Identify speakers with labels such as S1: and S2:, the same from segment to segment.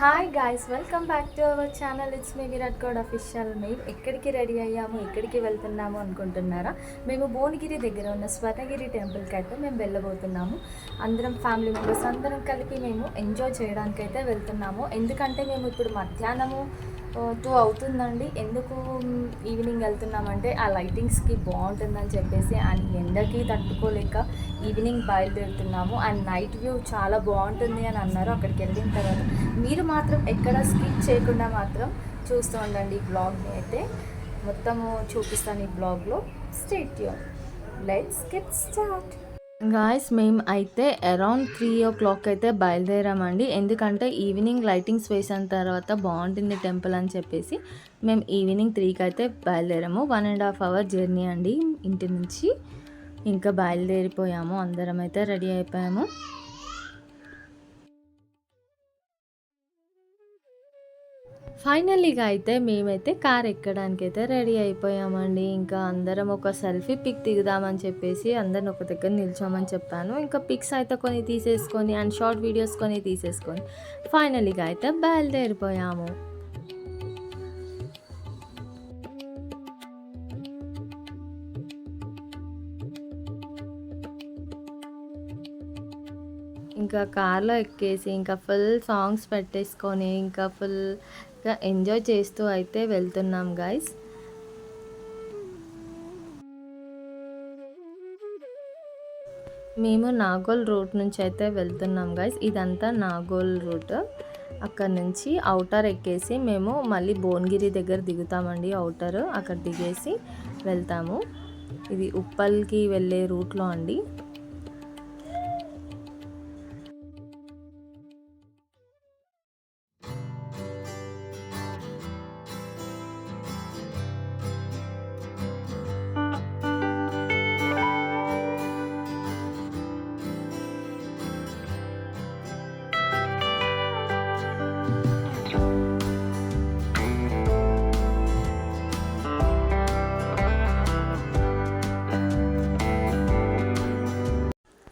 S1: Hi guys welcome back to our channel it's me Virat Goud official మేము ఎక్కడికి ready అయ్యాము ఎక్కడికి వెళ్తున్నాము అనుకుంటున్నారా మేము భువనగిరి దగ్గర ఉన్న స్వర్ణగిరి టెంపుల్కి అయితే మేము వెళ్ళబోతున్నాము అందరం ఫ్యామిలీ మెంబర్స్ అందరం కలిపి మేము ఎంజాయ్ చేయడానికైతే వెళ్తున్నాము ఎందుకంటే మేము ఇప్పుడు మధ్యాహ్నము టూ అవుతుందండి ఎందుకు ఈవినింగ్ వెళ్తున్నామంటే ఆ లైటింగ్స్కి బాగుంటుందని చెప్పేసి అండ్ ఎండకి తట్టుకోలేక ఈవినింగ్ బయలుదేరుతున్నాము అండ్ నైట్ వ్యూ చాలా బాగుంటుంది అని అన్నారు అక్కడికి వెళ్ళిన తర్వాత మీరు మాత్రం ఎక్కడ స్కిప్ చేయకుండా మాత్రం చూస్తూ ఉండండి ఈ బ్లాగ్ని అయితే మొత్తము చూపిస్తాను ఈ బ్లాగ్లో you let's get start guys మేము అయితే అరౌండ్ త్రీ ఓ క్లాక్ అయితే బయలుదేరామండి ఎందుకంటే ఈవినింగ్ లైటింగ్స్ వేసిన తర్వాత బాగుంటుంది టెంపుల్ అని చెప్పేసి మేము ఈవినింగ్ త్రీకి అయితే బయలుదేరాము one and half hour journey అండి ఇంటి నుంచి ఇంకా బయలుదేరిపోయాము అందరం అయితే రెడీ అయిపోయాము ఫైనల్గా అయితే మేమైతే కార్ ఎక్కడానికి అయితే రెడీ అయిపోయామండి ఇంకా అందరం ఒక సెల్ఫీ పిక్ దిగుదామని చెప్పేసి అందరిని ఒక దగ్గర నిల్చోమని చెప్పాను ఇంకా పిక్స్ అయితే కొన్ని తీసేసుకొని అండ్ షార్ట్ వీడియోస్ కొన్ని తీసేసుకొని ఫైనల్గా అయితే బయలుదేరిపోయాము ఇంకా కార్లో ఎక్కేసి ఇంకా ఫుల్ సాంగ్స్ పెట్టేసుకొని ఇంకా ఫుల్ ఇంకా ఎంజాయ్ చేస్తూ అయితే వెళ్తున్నాం గాయస్ మేము నాగోల్ రూట్ నుంచి అయితే వెళ్తున్నాం గాయస్ ఇదంతా నాగోల్ రూట్ అక్కడ నుంచి అవుటర్ ఎక్కేసి మేము మళ్ళీ భువనగిరి దగ్గర దిగుతామండి అవుటర్ అక్కడ దిగేసి వెళ్తాము ఇది ఉప్పల్కి వెళ్ళే రూట్లో అండి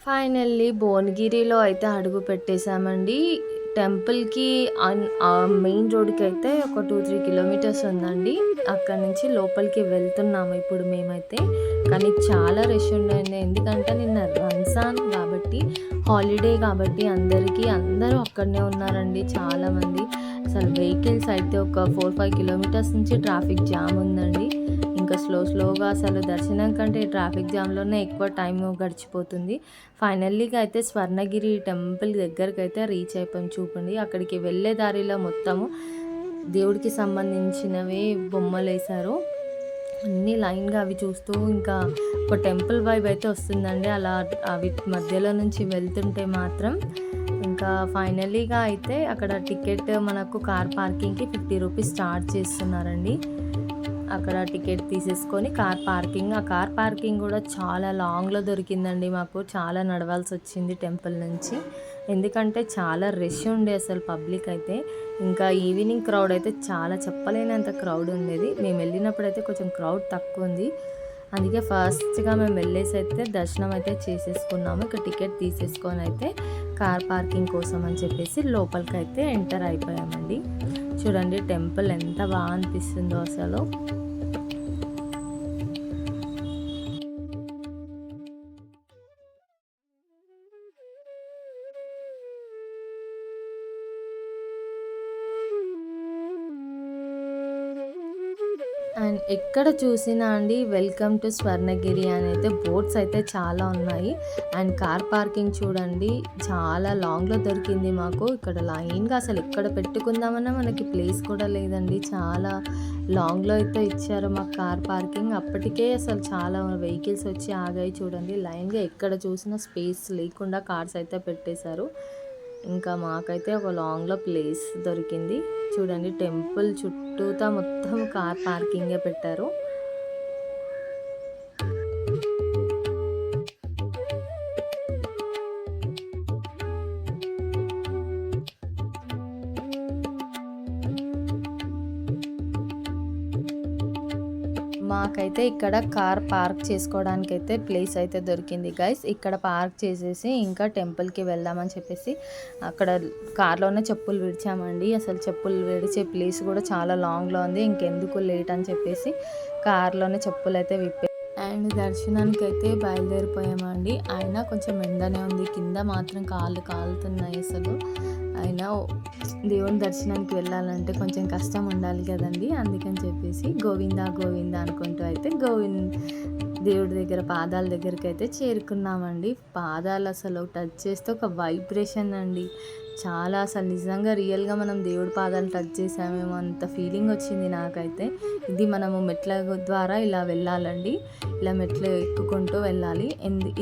S1: ఫైనల్లీ భువనగిరిలో అయితే అడుగు పెట్టేశామండి టెంపుల్కి మెయిన్ రోడ్కి అయితే ఒక టూ త్రీ కిలోమీటర్స్ ఉందండి అక్కడ నుంచి లోపలికి వెళ్తున్నాము ఇప్పుడు మేమైతే కానీ చాలా రష్ ఉండండి ఎందుకంటే నిన్న రంజాన్ కాబట్టి హాలిడే కాబట్టి అందరికీ అందరూ అక్కడనే ఉన్నారండి చాలామంది అసలు వెహికల్స్ అయితే ఒక ఫోర్ ఫైవ్ కిలోమీటర్స్ నుంచి ట్రాఫిక్ జామ్ ఉందండి ఇంకా స్లో స్లోగా అసలు దర్శనం కంటే ట్రాఫిక్ జామ్లోనే ఎక్కువ టైం గడిచిపోతుంది ఫైనల్లీగా అయితే స్వర్ణగిరి టెంపుల్ దగ్గరికి అయితే రీచ్ అయిపోయి చూపండి అక్కడికి వెళ్ళే దారిలో మొత్తము దేవుడికి సంబంధించినవి బొమ్మలు వేశారు అన్ని లైన్గా అవి చూస్తూ ఇంకా ఒక టెంపుల్ వైబ్ అయితే వస్తుందండి అలా అవి మధ్యలో నుంచి వెళ్తుంటే మాత్రం ఇంకా ఫైనలీగా అయితే అక్కడ టికెట్ మనకు కార్ పార్కింగ్కి ఫిఫ్టీ రూపీస్ స్టార్ట్ చేస్తున్నారండి అక్కడ టికెట్ తీసేసుకొని కార్ పార్కింగ్ ఆ కార్ పార్కింగ్ కూడా చాలా లాంగ్లో దొరికిందండి మాకు చాలా నడవాల్సి వచ్చింది టెంపుల్ నుంచి ఎందుకంటే చాలా రష్ ఉండే అసలు పబ్లిక్ అయితే ఇంకా ఈవినింగ్ క్రౌడ్ అయితే చాలా చెప్పలేనంత క్రౌడ్ ఉండేది మేము వెళ్ళినప్పుడు అయితే కొంచెం క్రౌడ్ తక్కువ ఉంది అందుకే ఫస్ట్గా మేము వెళ్ళేసి అయితే దర్శనం అయితే చేసేసుకున్నాము ఇక టికెట్ తీసేసుకొని అయితే కార్ పార్కింగ్ కోసం అని చెప్పేసి లోపలికి అయితే ఎంటర్ అయిపోయామండి చూడండి టెంపుల్ ఎంత బాగా అనిపిస్తుందో అసలు అండ్ ఎక్కడ చూసినా అండి వెల్కమ్ టు స్వర్ణగిరి అని అయితే బోట్స్ అయితే చాలా ఉన్నాయి అండ్ కార్ పార్కింగ్ చూడండి చాలా లాంగ్లో దొరికింది మాకు ఇక్కడ లైన్గా అసలు ఎక్కడ పెట్టుకుందామన్నా మనకి ప్లేస్ కూడా లేదండి చాలా లాంగ్లో అయితే ఇచ్చారు మాకు కార్ పార్కింగ్ అప్పటికే అసలు చాలా వెహికల్స్ వచ్చి ఆగాయి చూడండి లైన్గా ఎక్కడ చూసినా స్పేస్ లేకుండా కార్స్ అయితే పెట్టేశారు ఇంకా మాకైతే ఒక లాంగ్లో ప్లేస్ దొరికింది చూడండి టెంపుల్ చుట్టూ చుట్టూతా మొత్తం కార్ పార్కింగే పెట్టారు మాకైతే ఇక్కడ కార్ పార్క్ చేసుకోవడానికి అయితే ప్లేస్ అయితే దొరికింది గైస్ ఇక్కడ పార్క్ చేసేసి ఇంకా టెంపుల్కి వెళ్దామని చెప్పేసి అక్కడ కార్లోనే చెప్పులు విడిచామండి అసలు చెప్పులు విడిచే ప్లేస్ కూడా చాలా లాంగ్లో ఉంది ఇంకెందుకు లేట్ అని చెప్పేసి కార్లోనే చెప్పులు అయితే విప్పే అండ్ దర్శనానికి అయితే బయలుదేరిపోయామండి అయినా కొంచెం ఎండనే ఉంది కింద మాత్రం కాళ్ళు కాలుతున్నాయి అసలు అయినా దేవుని దర్శనానికి వెళ్ళాలంటే కొంచెం కష్టం ఉండాలి కదండి అందుకని చెప్పేసి గోవింద గోవింద అనుకుంటూ అయితే గోవింద్ దేవుడి దగ్గర పాదాల దగ్గరికి అయితే చేరుకున్నామండి పాదాలు అసలు టచ్ చేస్తే ఒక వైబ్రేషన్ అండి చాలా అసలు నిజంగా రియల్గా మనం దేవుడి పాదాలు టచ్ చేసామేమో అంత ఫీలింగ్ వచ్చింది నాకైతే ఇది మనము మెట్ల ద్వారా ఇలా వెళ్ళాలండి ఇలా మెట్లు ఎక్కుకుంటూ వెళ్ళాలి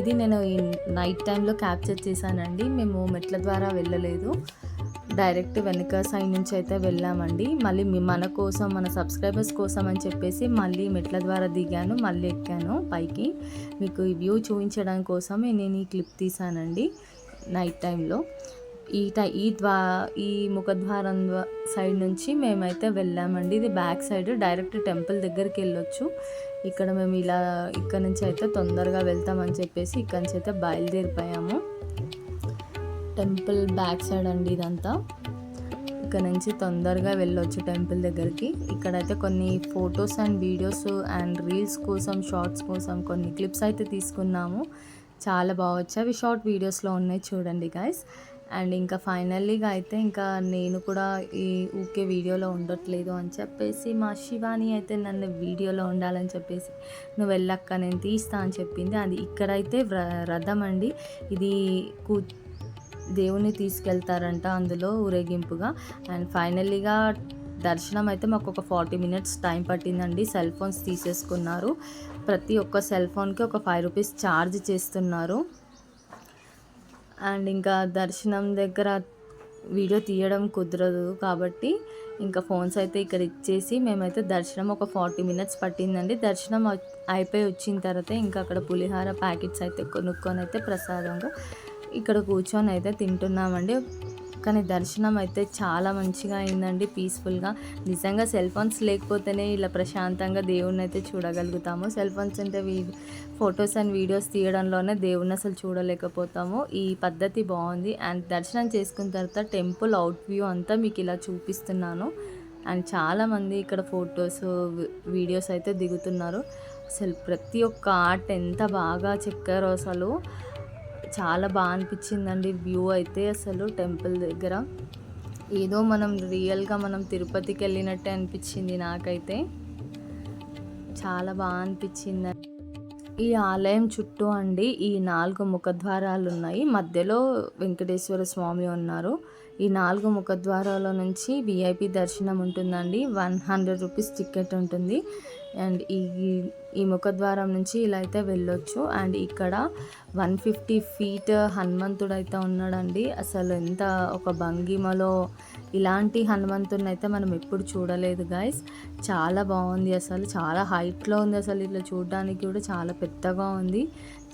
S1: ఇది నేను ఈ నైట్ టైంలో క్యాప్చర్ చేశానండి మేము మెట్ల ద్వారా వెళ్ళలేదు డైరెక్ట్ వెనుక సైడ్ నుంచి అయితే వెళ్ళామండి మళ్ళీ మన కోసం మన సబ్స్క్రైబర్స్ కోసం అని చెప్పేసి మళ్ళీ మెట్ల ద్వారా దిగాను మళ్ళీ ఎక్కాను పైకి మీకు ఈ వ్యూ చూపించడం కోసమే నేను ఈ క్లిప్ తీసానండి నైట్ టైంలో ఈట ఈ ద్వా ఈ ముఖద్వారం సైడ్ నుంచి మేమైతే వెళ్ళామండి ఇది బ్యాక్ సైడ్ డైరెక్ట్ టెంపుల్ దగ్గరికి వెళ్ళొచ్చు ఇక్కడ మేము ఇలా ఇక్కడ నుంచి అయితే తొందరగా వెళ్తామని చెప్పేసి ఇక్కడ నుంచి అయితే బయలుదేరిపోయాము టెంపుల్ బ్యాక్ సైడ్ అండి ఇదంతా ఇక్కడ నుంచి తొందరగా వెళ్ళొచ్చు టెంపుల్ దగ్గరికి ఇక్కడైతే కొన్ని photos and videos and reels కోసం షార్ట్స్ కోసం కొన్ని క్లిప్స్ అయితే తీసుకున్నాము చాలా బాగా వచ్చాయి అవి షార్ట్ వీడియోస్లో ఉన్నాయి చూడండి గాయస్ అండ్ ఇంకా ఫైనల్లీగా అయితే ఇంకా నేను కూడా ఈ ఊకే వీడియోలో ఉండట్లేదు అని చెప్పేసి మా శివాని అయితే నన్ను వీడియోలో ఉండాలని చెప్పేసి నువ్వు వెళ్ళక్క నేను తీస్తా అని చెప్పింది అది ఇక్కడైతే రథం అండి ఇది కూ దేవుణ్ణి తీసుకెళ్తారంట అందులో ఊరేగింపుగా అండ్ ఫైనల్లీగా దర్శనం అయితే మాకు ఒక ఫార్టీ మినిట్స్ టైం పట్టిందండి సెల్ ఫోన్స్ తీసేసుకున్నారు ప్రతి ఒక్క సెల్ ఫోన్కి ఒక ఫైవ్ రూపీస్ ఛార్జ్ చేస్తున్నారు అండ్ ఇంకా దర్శనం దగ్గర వీడియో తీయడం కుదరదు కాబట్టి ఇంకా ఫోన్స్ అయితే ఇక్కడ ఇచ్చేసి మేమైతే దర్శనం ఒక ఫార్టీ మినిట్స్ పట్టిందండి దర్శనం అయిపోయి వచ్చిన తర్వాత ఇంకా అక్కడ పులిహార ప్యాకెట్స్ అయితే కొనుక్కొని అయితే ప్రసాదంగా ఇక్కడ కూర్చొని అయితే తింటున్నామండి కానీ దర్శనం అయితే చాలా మంచిగా అయిందండి పీస్ఫుల్గా నిజంగా సెల్ ఫోన్స్ లేకపోతేనే ఇలా ప్రశాంతంగా దేవుణ్ణి అయితే చూడగలుగుతాము సెల్ ఫోన్స్ అంటే వీ ఫొటోస్ అండ్ వీడియోస్ తీయడంలోనే దేవుణ్ణి అసలు చూడలేకపోతాము ఈ పద్ధతి బాగుంది అండ్ దర్శనం చేసుకున్న తర్వాత టెంపుల్ అవుట్ వ్యూ అంతా మీకు ఇలా చూపిస్తున్నాను అండ్ చాలామంది ఇక్కడ ఫొటోస్ వీడియోస్ అయితే దిగుతున్నారు అసలు ప్రతి ఒక్క ఆర్ట్ ఎంత బాగా చెక్కారో అసలు చాలా బాగా అనిపించిందండి వ్యూ అయితే అసలు టెంపుల్ దగ్గర ఏదో మనం రియల్గా మనం తిరుపతికి వెళ్ళినట్టే అనిపించింది నాకైతే చాలా బాగా అనిపించింది ఈ ఆలయం చుట్టూ అండి ఈ నాలుగు ముఖద్వారాలు ఉన్నాయి మధ్యలో వెంకటేశ్వర స్వామి ఉన్నారు ఈ నాలుగు ముఖద్వారాల నుంచి విఐపి దర్శనం ఉంటుందండి వన్ హండ్రెడ్ రూపీస్ టికెట్ ఉంటుంది అండ్ ఈ ఈ ద్వారం నుంచి ఇలా అయితే వెళ్ళొచ్చు అండ్ ఇక్కడ వన్ ఫిఫ్టీ ఫీట్ హనుమంతుడు అయితే ఉన్నాడండి అసలు ఎంత ఒక భంగిమలో ఇలాంటి హనుమంతుడిని అయితే మనం ఎప్పుడు చూడలేదు గాయస్ చాలా బాగుంది అసలు చాలా హైట్లో ఉంది అసలు ఇట్లా చూడడానికి కూడా చాలా పెద్దగా ఉంది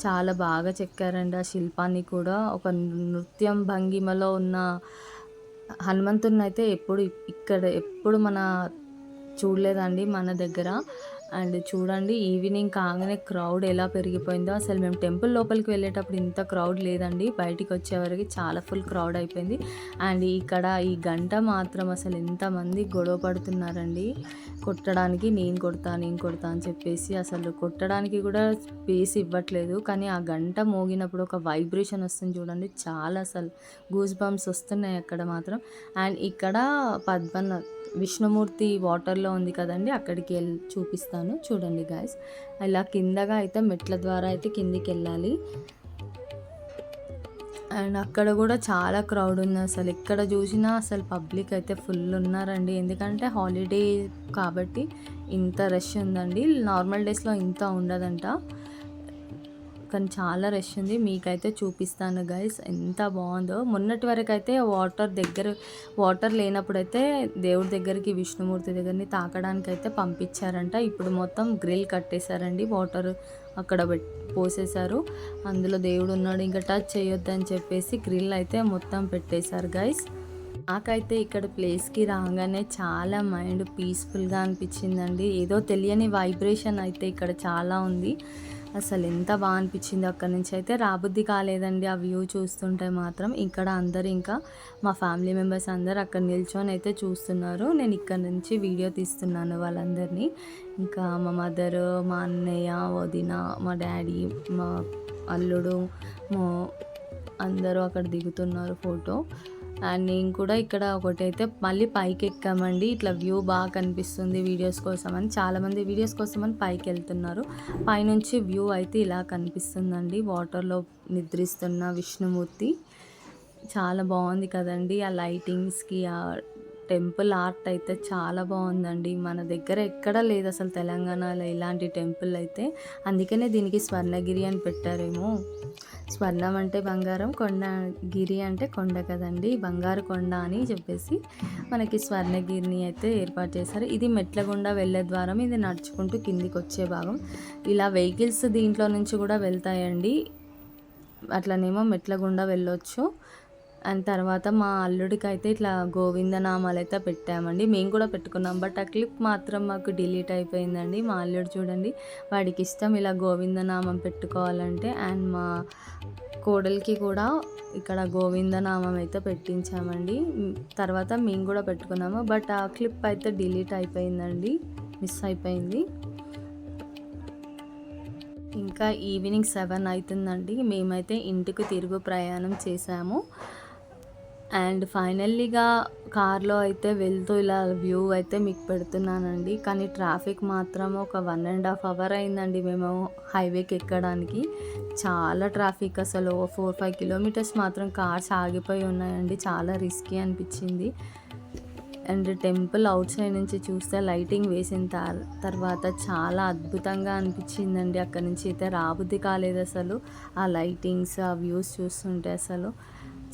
S1: చాలా బాగా చెక్కారండి ఆ శిల్పాన్ని కూడా ఒక నృత్యం భంగిమలో ఉన్న హనుమంతుడిని అయితే ఎప్పుడు ఇక్కడ ఎప్పుడు మన చూడలేదండి మన దగ్గర అండ్ చూడండి ఈవినింగ్ కాగానే క్రౌడ్ ఎలా పెరిగిపోయిందో అసలు మేము టెంపుల్ లోపలికి వెళ్ళేటప్పుడు ఇంత క్రౌడ్ లేదండి బయటికి వచ్చేవరకు చాలా ఫుల్ క్రౌడ్ అయిపోయింది అండ్ ఇక్కడ ఈ గంట మాత్రం అసలు ఎంతమంది గొడవ పడుతున్నారండి కొట్టడానికి నేను కొడతా నేను కొడతా అని చెప్పేసి అసలు కొట్టడానికి కూడా స్పేస్ ఇవ్వట్లేదు కానీ ఆ గంట మోగినప్పుడు ఒక వైబ్రేషన్ వస్తుంది చూడండి చాలా అసలు గూస్ బంప్స్ వస్తున్నాయి అక్కడ మాత్రం అండ్ ఇక్కడ పద్మనాథ్ విష్ణుమూర్తి వాటర్లో ఉంది కదండి అక్కడికి వెళ్ళి చూపిస్తాను చూడండి గాయస్ ఇలా కిందగా అయితే మెట్ల ద్వారా అయితే కిందికి వెళ్ళాలి అండ్ అక్కడ కూడా చాలా క్రౌడ్ ఉంది అసలు ఎక్కడ చూసినా అసలు పబ్లిక్ అయితే ఫుల్ ఉన్నారండి ఎందుకంటే హాలిడే కాబట్టి ఇంత రష్ ఉందండి నార్మల్ డేస్లో ఇంత ఉండదంట కానీ చాలా రష్ ఉంది మీకైతే చూపిస్తాను గైస్ ఎంత బాగుందో మొన్నటి వరకు అయితే వాటర్ దగ్గర వాటర్ లేనప్పుడైతే దేవుడి దగ్గరికి విష్ణుమూర్తి దగ్గరని తాకడానికి అయితే పంపించారంట ఇప్పుడు మొత్తం గ్రిల్ కట్టేశారండి వాటర్ అక్కడ పోసేశారు అందులో దేవుడు ఉన్నాడు ఇంకా టచ్ చేయొద్దని చెప్పేసి గ్రిల్ అయితే మొత్తం పెట్టేశారు గైస్ నాకైతే ఇక్కడ ప్లేస్కి రాగానే చాలా మైండ్ పీస్ఫుల్గా అనిపించిందండి ఏదో తెలియని వైబ్రేషన్ అయితే ఇక్కడ చాలా ఉంది అసలు ఎంత బాగా అనిపించింది అక్కడి నుంచి అయితే రాబుద్ది కాలేదండి ఆ వ్యూ చూస్తుంటే మాత్రం ఇక్కడ అందరు ఇంకా మా ఫ్యామిలీ మెంబర్స్ అందరు అక్కడ నిల్చొని అయితే చూస్తున్నారు నేను ఇక్కడ నుంచి వీడియో తీస్తున్నాను వాళ్ళందరినీ ఇంకా మా మదర్ మా అన్నయ్య వదిన మా డాడీ మా అల్లుడు మా అందరూ అక్కడ దిగుతున్నారు ఫోటో అండ్ నేను కూడా ఇక్కడ ఒకటి అయితే మళ్ళీ పైకి ఎక్కామండి ఇట్లా వ్యూ బాగా కనిపిస్తుంది వీడియోస్ కోసం అని చాలామంది వీడియోస్ కోసం అని పైకి వెళ్తున్నారు పైనుంచి వ్యూ అయితే ఇలా కనిపిస్తుందండి వాటర్లో నిద్రిస్తున్న విష్ణుమూర్తి చాలా బాగుంది కదండి ఆ లైటింగ్స్కి ఆ టెంపుల్ ఆర్ట్ అయితే చాలా బాగుందండి మన దగ్గర ఎక్కడ లేదు అసలు తెలంగాణలో ఇలాంటి టెంపుల్ అయితే అందుకనే దీనికి స్వర్ణగిరి అని పెట్టారేమో స్వర్ణం అంటే బంగారం కొండ గిరి అంటే కొండ కదండి బంగారు కొండ అని చెప్పేసి మనకి స్వర్ణగిరిని అయితే ఏర్పాటు చేశారు ఇది మెట్లగుండా వెళ్ళే ద్వారం ఇది నడుచుకుంటూ కిందికి వచ్చే భాగం ఇలా వెహికల్స్ దీంట్లో నుంచి కూడా వెళ్తాయండి అట్లనేమో గుండా వెళ్ళొచ్చు అండ్ తర్వాత మా అల్లుడికి అయితే ఇట్లా గోవిందనామాలు అయితే పెట్టామండి మేము కూడా పెట్టుకున్నాం బట్ ఆ క్లిప్ మాత్రం మాకు డిలీట్ అయిపోయిందండి మా అల్లుడు చూడండి వాడికి ఇష్టం ఇలా గోవిందనామం పెట్టుకోవాలంటే అండ్ మా కోడలికి కూడా ఇక్కడ గోవిందనామం అయితే పెట్టించామండి తర్వాత మేము కూడా పెట్టుకున్నాము బట్ ఆ క్లిప్ అయితే డిలీట్ అయిపోయిందండి మిస్ అయిపోయింది ఇంకా ఈవినింగ్ సెవెన్ అవుతుందండి మేమైతే ఇంటికి తిరుగు ప్రయాణం చేశాము అండ్ ఫైనల్లీగా కార్లో అయితే వెళ్తూ ఇలా వ్యూ అయితే మీకు పెడుతున్నానండి కానీ ట్రాఫిక్ మాత్రం ఒక వన్ అండ్ హాఫ్ అవర్ అయిందండి మేము హైవేకి ఎక్కడానికి చాలా ట్రాఫిక్ అసలు ఫోర్ ఫైవ్ కిలోమీటర్స్ మాత్రం కార్స్ ఆగిపోయి ఉన్నాయండి చాలా రిస్కీ అనిపించింది అండ్ టెంపుల్ అవుట్ సైడ్ నుంచి చూస్తే లైటింగ్ వేసిన తర్వాత చాలా అద్భుతంగా అనిపించిందండి అక్కడి నుంచి అయితే రాబుద్ది కాలేదు అసలు ఆ లైటింగ్స్ ఆ వ్యూస్ చూస్తుంటే అసలు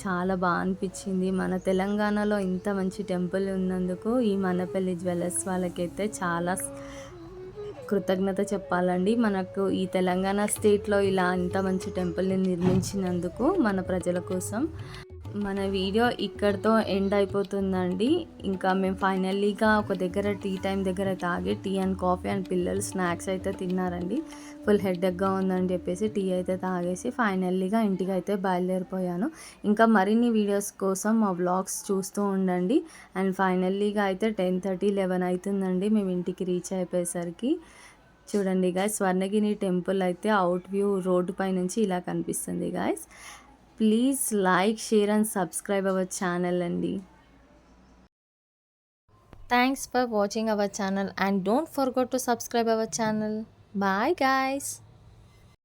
S1: చాలా బాగా అనిపించింది మన తెలంగాణలో ఇంత మంచి టెంపుల్ ఉన్నందుకు ఈ మనపల్లి జ్యువెలర్స్ వాళ్ళకైతే చాలా కృతజ్ఞత చెప్పాలండి మనకు ఈ తెలంగాణ స్టేట్లో ఇలా ఇంత మంచి టెంపుల్ని నిర్మించినందుకు మన ప్రజల కోసం మన వీడియో ఇక్కడితో ఎండ్ అయిపోతుందండి ఇంకా మేము ఫైనల్లీగా ఒక దగ్గర టీ టైం దగ్గర తాగి టీ అండ్ కాఫీ అండ్ పిల్లలు స్నాక్స్ అయితే తిన్నారండి ఫుల్ హెడ్డెక్గా ఉందని చెప్పేసి టీ అయితే తాగేసి ఫైనల్లీగా ఇంటికి అయితే బయలుదేరిపోయాను ఇంకా మరిన్ని వీడియోస్ కోసం మా వ్లాగ్స్ చూస్తూ ఉండండి అండ్ ఫైనల్లీగా అయితే టెన్ థర్టీ లెవెన్ అవుతుందండి మేము ఇంటికి రీచ్ అయిపోయేసరికి చూడండి గాయస్ స్వర్ణగిరి టెంపుల్ అయితే అవుట్ వ్యూ రోడ్డు పై నుంచి ఇలా కనిపిస్తుంది guys Please like, share, and subscribe our channel, Andy. Thanks for watching our channel and don't forget to subscribe our channel. Bye guys.